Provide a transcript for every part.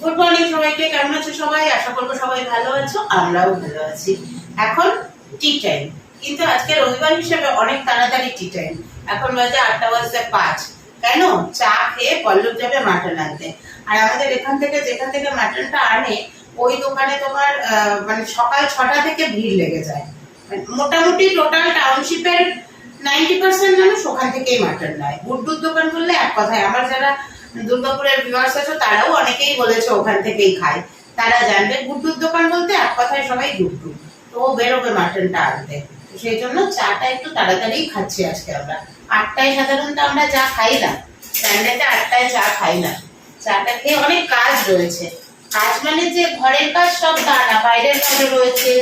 Good morning সবাইকে, কেমন আছো সবাই? আশা করব সবাই ভালো আছো, আমরাও ভালো আছি। এখন টি টাইম কিন্তু আজকে রবিবার হিসেবে অনেক তাড়াতাড়ি টি টাইম এখন বাজে আটটা বাজতে পাঁচ। কেন? চা খেয়ে পল্লব যাবে মাটন আনতে। আর আমাদের এখান থেকে, যেখান থেকে মাটনটা আনে, ওই দোকানে তোমার মানে সকাল ছটা থেকে ভিড় লেগে যায়। মোটামুটি টোটাল টাউনশিপের নাইনটি পার্সেন্ট মানুষ ওখান থেকেই মাটন নেয়। গুড্ডুর দোকান বললে এক কথায়, আমার যারা দুর্গাপুরের ভিউয়ার্স আছে, তারাও অনেকেই বলেছে ওখান থেকেই খায় তারা জানবে, গুড্ডুর দোকান বলতে এক কথায় সবাই গুড্ডু। তো ও বেরোবে মাটনটা আনতে। সেই জন্য চাটা একটু তাড়াতাড়ি খাচ্ছি আজকে আমরা। আটটায় সাধারণত আমরা চা খাই না সানডেতে আটটায় চা খাই না চাটা খেয়ে অনেক কাজ রয়েছে। কাজ মানে যে ঘরের কাজ সব তা না, বাইরের কাজও রয়েছে।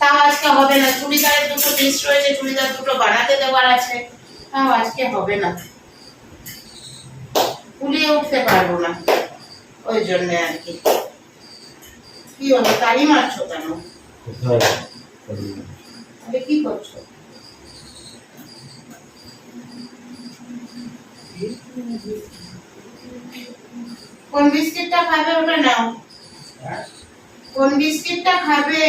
তাও আজকে হবে না। চুড়িদারের দুটো পিস রয়েছে, চুড়িদার দুটো বানাতে দেওয়ার আছে। তাও আজকে হবে না। কুলিয়ে উঠতে পারব না। ওই জন্য আর কি। কি হলো? তালি মারছো কেন? তাহলে কি করছ? কোন বিস্কিটটা খাবে ওটা নাও। কোন বিস্কিটটা খাবে?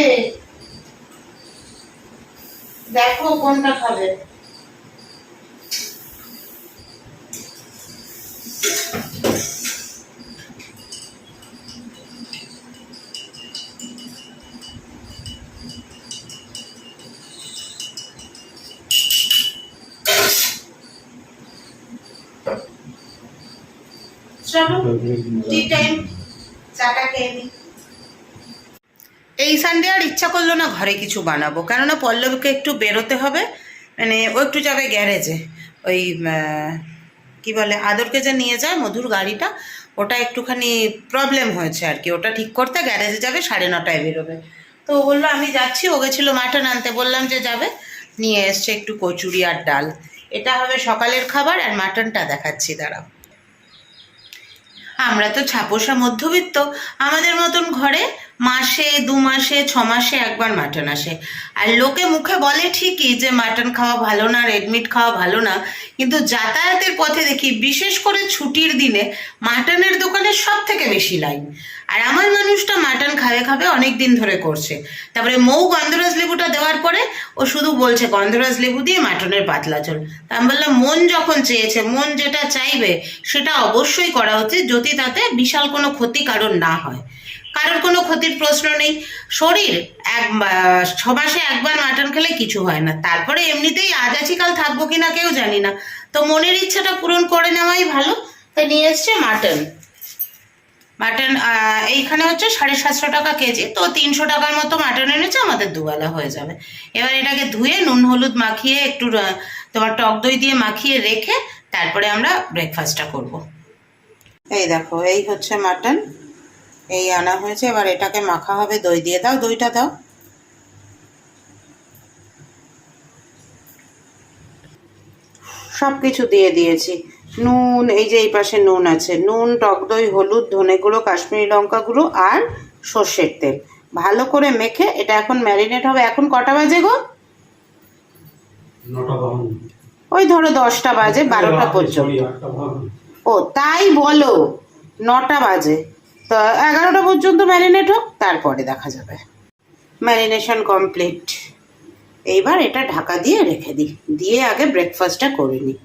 দেখো কোনটা খাবে। চলো টি টাইম চাটা খেয়ে নিই এই সানডে আর ইচ্ছা করল না ঘরে কিছু বানাবো। কেননা পল্লবকে একটু বেরোতে হবে মানে ও একটু যাবে গ্যারেজে। ওই আহ, কি বলে আদরকে যে নিয়ে যায় মধুর গাড়িটা ওটা একটুখানি প্রবলেম হয়েছে আর কি। ওটা ঠিক করতে গ্যারেজে যাবে সাড়ে নটায় বেরোবে। তো ও বলল আমি যাচ্ছি। ও গেছিল মাটন আনতে বললাম যে যাবে। নিয়ে এসছে একটু কচুরি আর ডাল। এটা হবে সকালের খাবার আর মাটনটা দেখাচ্ছি দাঁড়াও। আমরা তো ছাপোষা মধ্যবিত্ত আমাদের মতন ঘরে মাসে, দু মাসে, ছ মাসে, একবার মাটন আসে। আর লোকে মুখে বলে ঠিকই যে মাটন খাওয়া ভালো না রেডমিট খাওয়া ভালো না, কিন্তু যাতায়াতের পথে দেখি বিশেষ করে ছুটির দিনে মাটনের দোকানে সব থেকে বেশি লাইন আর আমার মানুষটা মাটন খাবে খাবে অনেক দিন ধরে করছে। তারপরে মৌ গন্ধরাজ লেবুটা দেওয়ার পরে ও শুধু বলছে, গন্ধরাজ লেবু দিয়ে মাটনের পাতলা চল। তা আমি বললাম, মন যখন চেয়েছে, মন যেটা চাইবে, সেটা অবশ্যই করা উচিত, যদি তাতে বিশাল কোনো ক্ষতি কারণ না হয়। কারোর কোনো ক্ষতির প্রশ্ন নেই। শরীর, এক ছ মাসে একবার মাটন খেলে কিছু হয় না। তারপরে এমনিতেই আজ আছি, কাল থাকব কিনা কেউ জানি না। তো মনের ইচ্ছাটা পূরণ করে নেওয়াই ভালো। তাই নিয়ে এসছে মাটন। মাটন এইখানে হচ্ছে সাড়ে সাতশো টাকা কেজি। তো তিনশো টাকার মতো মাটন এনেছে, আমাদের দুবেলা হয়ে যাবে। এবার এটাকে ধুয়ে নুন হলুদ মাখিয়ে একটু তোমার টক দই দিয়ে মাখিয়ে রেখে তারপরে আমরা ব্রেকফাস্টটা করব। এই দেখো, এই হচ্ছে মাটন। এই আনা হয়েছে এবার এটাকে মাখা হবে দই দিয়ে দাও দইটা দাও। সব কিছু দিয়ে দিয়েছি। নুন এই যে এই পাশে নুন আছে। নুন টক দই হলুদ ধনে গুঁড়ো কাশ্মীরি লঙ্কা গুঁড়ো আর সর্ষের তেল। ভালো করে মেখে এটা এখন ম্যারিনেট হবে। এখন কটা বাজে গো? ওই ধরো দশটা বাজে বারোটা পর্যন্ত। ও তাই বলো নটা বাজে। তো এগারোটা পর্যন্ত ম্যারিনেট হোক, তারপরে দেখা যাবে। Marination complete. এইবার এটা ঢাকা দিয়ে রেখে দিই। দিয়ে আগে ব্রেকফাস্টটা করে নিই।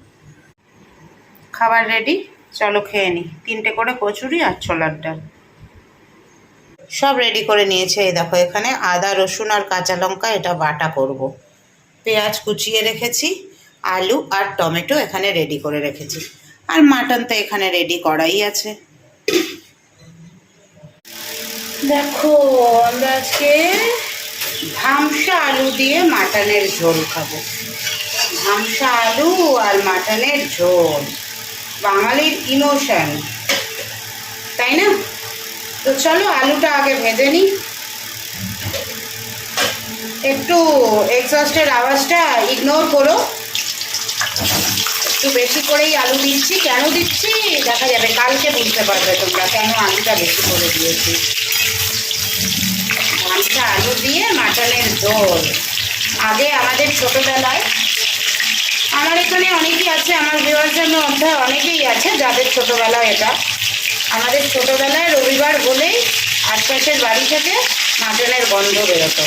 খাবার রেডি? চলো খেয়ে নিই। তিনটে করে কচুরি আর ছোলার ডাল। সব রেডি করে নিয়েছে। এই দেখো, এখানে আদা, রসুন আর কাঁচা লঙ্কা, এটা বাটা করব। পেঁয়াজ কুচিয়ে রেখেছি, আলু আর টমেটো এখানে রেডি করে রেখেছি। আর মাটন তো এখানে রেডি করাই আছে। দেখো, আমরা আজকে ধামসা আলু দিয়ে মাটনের ঝোল খাব। ধামসা আলু আর মাটনের ঝোল। বাঙালির ইমোশন, তাই না? তো চলো আলুটা আগে ভেজে নিই। একটু এক্সস্টের আওয়াজটা ইগনোর করো। একটু বেশি করেই আলু দিচ্ছি। কেন দিচ্ছি? দেখা যাবে কালকে বুঝতে পারবে তোমরা কেন আলুটা বেশি করে দিয়েছি। ধানটা আলু দিয়ে মাটনের ঝোল। আগে আমাদের ছোটবেলায় আমার এখানে অনেকেই আছে, আমার ভিউয়ার্সের মধ্যে অনেকেই আছে যাদের ছোটবেলায় এটা। আমাদের ছোটবেলায় রবিবার হলেই আশপাশের বাড়ি থেকে মাটনের গন্ধ বেরোতো।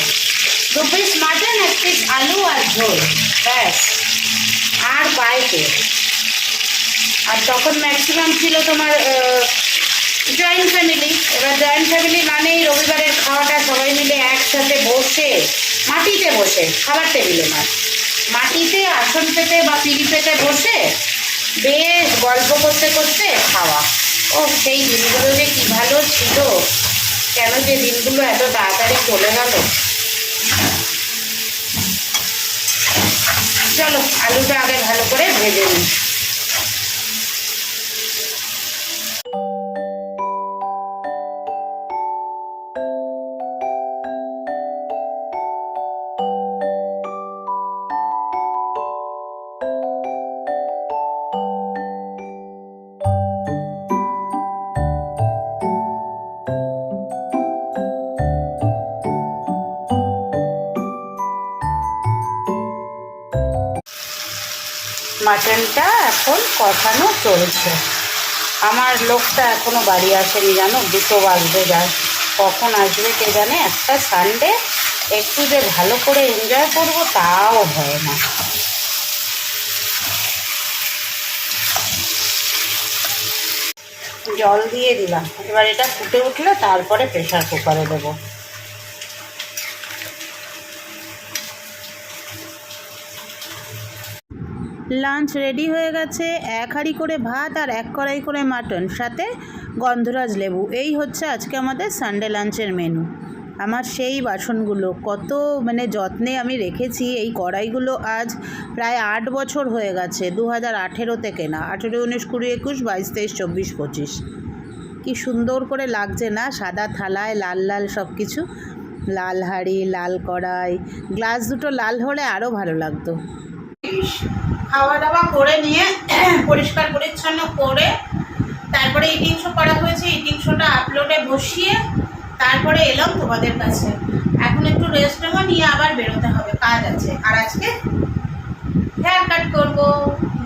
দু পিস মাটন, এক পিস আলু আর ঝোল, ব্যাস। আর বাইকে আর তখন ম্যাক্সিমাম ছিল তোমার জয়েন্ট ফ্যামিলি এবার জয়েন্ট ফ্যামিলি মানেই রবিবারের খাওয়াটা সবাই মিলে একসাথে বসে, মাটিতে বসে, খাবার টেবিলে না মাটিতে, আসন পেতে বা পিড়ি পেতে বসে, বেশ গল্প করতে করতে খাওয়া। ও, সেই দিনগুলো যে কী ভালো ছিল। কেন যে দিনগুলো এত তাড়াতাড়ি চলে গেল? চলো, আলুটা আগে ভালো করে ভেজে নিই। মাটনটা এখন কষানো চলছে। আমার লোকটা এখনও বাড়ি আসেনি জানো? দুটো বাজতে যায় কখন আসবে কে জানে? একটা সানডে একটু যে ভালো করে এনজয় করব তাও হয় না। জল দিয়ে দিলাম। এবার এটা ফুটে উঠলে তারপরে প্রেশার কুকারে দেবো। লাঞ্চ রেডি হয়ে গেছে, এক হাঁড়ি করে ভাত আর এক কড়াই করে মাটন, সাথে গন্ধরাজ লেবু। এই হচ্ছে আজকে আমাদের সানডে লাঞ্চের মেনু আমার সেই বাসনগুলো, কত মানে যত্নে আমি রেখেছি এই কড়াইগুলো আজ প্রায় আট বছর হয়ে গেছে দু হাজার আঠেরোতে কেনা, আঠেরো উনিশ, কুড়ি একুশ, বাইশ, তেইশ, চব্বিশ, পঁচিশ। কি সুন্দর করে লাগছে না, সাদা থালায় লাল লাল সব কিছু লাল হাঁড়ি, লাল কড়াই, গ্লাস দুটো লাল হলে আরও ভালো লাগতো। খাওয়া দাওয়া করে নিয়ে পরিষ্কার পরিচ্ছন্ন করে তারপরে ইটিং শো করা হয়েছে। ইটিং শোটা আপলোডে বসিয়ে তারপরে এলাম তোমাদের কাছে। এখন একটু রেস্ট নেব, নিয়ে আবার বেরোতে হবে। কাজ আছে। আর আজকে হেয়ার কাট করব।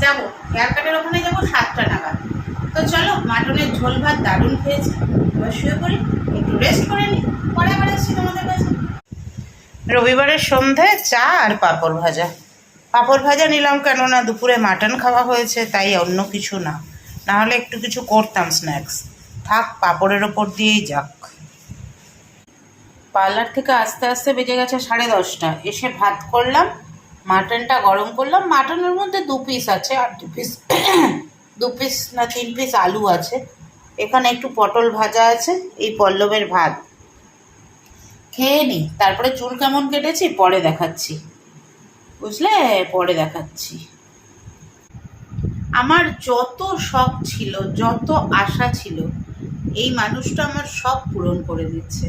যাব। হেয়ার কাটের ওখানে যাব সাতটা নাগাদ। তো চলো, মাটনের ঝোল ভাত দারুণ খেয়েছি। এবার শুয়ে পড়ি, একটু রেস্ট করে নিই। পরে আবার এসছি তোমাদের কাছে। রবিবারের সন্ধ্যায় চা আর পাঁপড় ভাজা। পাঁপড় ভাজা নিলাম কেননা দুপুরে মাটন খাওয়া হয়েছে, তাই অন্য কিছু না। নাহলে একটু কিছু করতাম স্ন্যাক্স। থাক, পাঁপড়ের ওপর দিয়েই যাক। পার্লার থেকে আস্তে আস্তে বেজে গেছে সাড়ে দশটা। এসে ভাত করলাম, মাটনটা গরম করলাম। মাটনের মধ্যে দু পিস আছে, আর দু পিস দু পিস না তিন পিস আলু আছে। এখানে একটু পটল ভাজা আছে, এই পল্লবের ভাত। খেয়ে নি, তারপরে চুল কেমন কেটেছি, পরে দেখাচ্ছি। বুঝলে? পরে দেখাচ্ছি। আমার যত শখ ছিল, যত আশা ছিল, এই মানুষটা আমার সব পূরণ করে দিচ্ছে।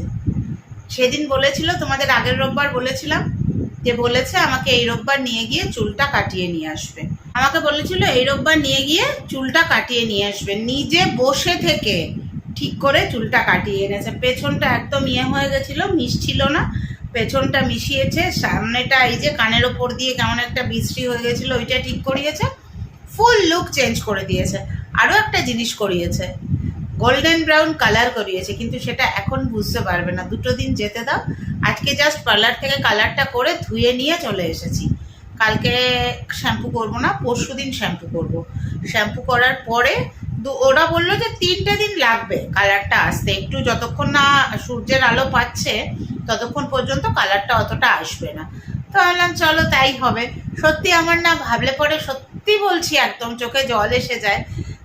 সেদিন বলেছিল, তোমাদের আগের রোববার বলেছিলাম, যে বলেছে আমাকে এই রোববার নিয়ে গিয়ে চুলটা কাটিয়ে নিয়ে আসবে। আমাকে বলেছিল, এই রোববার নিয়ে গিয়ে চুলটা কাটিয়ে নিয়ে আসবে। নিজে বসে থেকে ঠিক করে চুলটা কাটিয়ে এনেছে। পেছনটা একদম ইয়ে হয়ে গেছিল মিশছিল না। পেছনটা মিশিয়েছে, সামনেটা এই যে কানের ওপর দিয়ে কেমন একটা বিশ্রী হয়ে গেছিল, ওইটা ঠিক করিয়েছে ফুল লুক চেঞ্জ করে দিয়েছে আরও একটা জিনিস করিয়েছে। গোল্ডেন ব্রাউন কালার করিয়েছে, কিন্তু সেটা এখন বুঝতে পারবে না। দুটো দিন যেতে দাও, আজকে জাস্ট পার্লার থেকে কালারটা করে ধুয়ে নিয়ে চলে এসেছি। কালকে শ্যাম্পু করব না পরশু দিন শ্যাম্পু করব। শ্যাম্পু করার পরে ওরা বলল যে তিনটে দিন লাগবে কালারটা আসতে। একটু যতক্ষণ না সূর্যের আলো পাচ্ছে, ততক্ষণ পর্যন্ত কালারটা অতটা আসবে না। তো ভাবলাম, চলো তাই হবে। সত্যি আমার না ভাবলে পরে সত্যি বলছি, একদম চোখে জল এসে যায়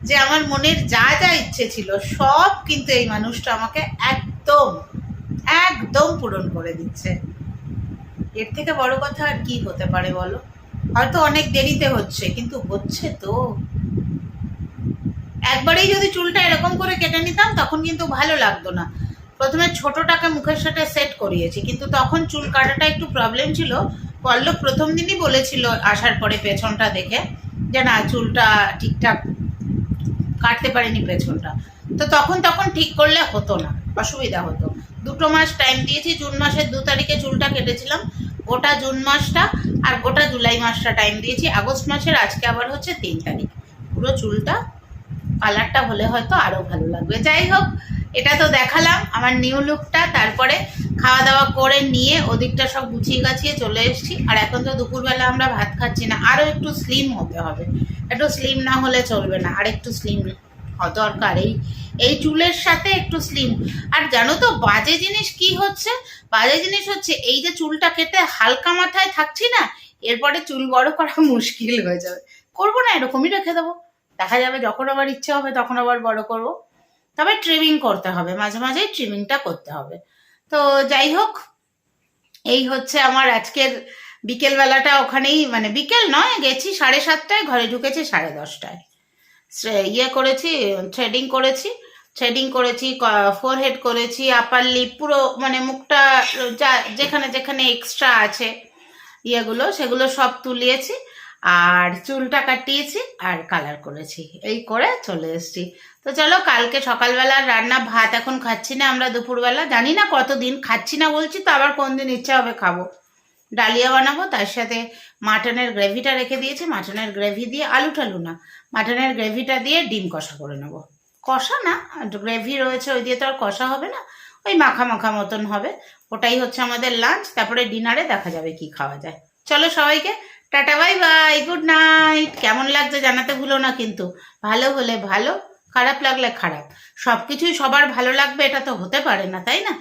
যে আমার মনের যা যা ইচ্ছে ছিল, সব কিন্তু এই মানুষটা আমাকে একদম একদম পূরণ করে দিচ্ছে। এর থেকে বড় কথা আর কি হতে পারে বলো? হয়তো অনেক দেরিতে হচ্ছে, কিন্তু হচ্ছে তো। একবারেই যদি চুলটা এরকম করে কেটে নিতাম, তখন কিন্তু ভালো লাগতো না। প্রথমে ছোটটাকে মুখের সাথে সেট করিয়েছি, কিন্তু তখন চুল কাটাটা একটু প্রবলেম ছিল। পল্লব প্রথম দিনই বলেছিল আসার পরে পেছনটা দেখে যে, না, চুলটা ঠিকঠাক কাটতে পারিনি পেছনটা। তো তখন তখন ঠিক করলে হতো না, অসুবিধা হতো। দুটো মাস টাইম দিয়েছি, জুন মাসের দু তারিখে চুলটা কেটেছিলাম। গোটা জুন মাসটা আর গোটা জুলাই মাসটা টাইম দিয়েছি। আগস্ট মাসের আজকে আবার হচ্ছে তিন তারিখ। পুরো চুলটা কালারটা হলে হয়তো আরও ভালো লাগবে। যাই হোক, এটা তো দেখালাম, আমার নিউ লুকটা তারপরে খাওয়া দাওয়া করে নিয়ে ওদিকটা সব গুছিয়ে গাছিয়ে চলে এসেছি। আর এখন তো দুপুরবেলা আমরা ভাত খাচ্ছি না আরও একটু স্লিম হতে হবে। একটু স্লিম না হলে চলবে না, আর একটু স্লিম দরকার। এই এই চুলের সাথে একটু স্লিম আর জানো তো, বাজে জিনিস কি হচ্ছে? বাজে জিনিস হচ্ছে, এই যে চুলটা কেটে হালকা মাথায় থাকছি না, এরপরে চুল বড় করা মুশকিল হয়ে যাবে। করব না, এরকমই রেখে দেবো। দেখা যাবে যখন আবার ইচ্ছে হবে তখন আবার বড় করব। তবে ট্রিমিং করতে হবে, মাঝে মাঝে ট্রিমিংটা করতে হবে। তো যাই হোক, এই হচ্ছে আমার আজকের বিকেলবেলাটা ওখানেই মানে বিকেল নয়, গেছি সাড়ে সাতটায়, ঘরে ঢুকেছি সাড়ে দশটায়। ইয়ে করেছি থ্রেডিং করেছি থ্রেডিং করেছি ফোরহেড করেছি আপার লিপ পুরো মানে মুখটা যা, যেখানে যেখানে এক্সট্রা আছে, ইয়েগুলো, সেগুলো সব তুলিয়েছি। আর চুলটা কাটিয়েছি আর কালার করেছি। এই করে চলে এসছি। তো চলো, কালকে সকালবেলা রান্না, ভাত এখন খাচ্ছি না আমরা দুপুরবেলা। জানি না কতদিন, খাচ্ছি না বলছি তো, আবার কোন দিন ইচ্ছা হবে খাব। ডালিয়া বানাবো, তার সাথে মাটনের গ্রেভিটা রেখে দিয়েছি। মাটনের গ্রেভি দিয়ে আলু টালু না, মাটনের গ্রেভিটা দিয়ে ডিম কষা করে নেব। কষা না, গ্রেভি রয়েছে, ওই দিয়ে তো আর কষা হবে না, ওই মাখা মাখা মতন হবে। ওটাই হচ্ছে আমাদের লাঞ্চ তারপরে ডিনারে দেখা যাবে কি খাওয়া যায়। চলো সবাইকে tata, bye bye, good night. কেমন লাগছে জানাতে ভুলো না কিন্তু। ভালো হলে ভালো, খারাপ লাগলে খারাপ। সব কিছুই সবার ভালো লাগবে, এটা তো হতে পারে না, তাই না?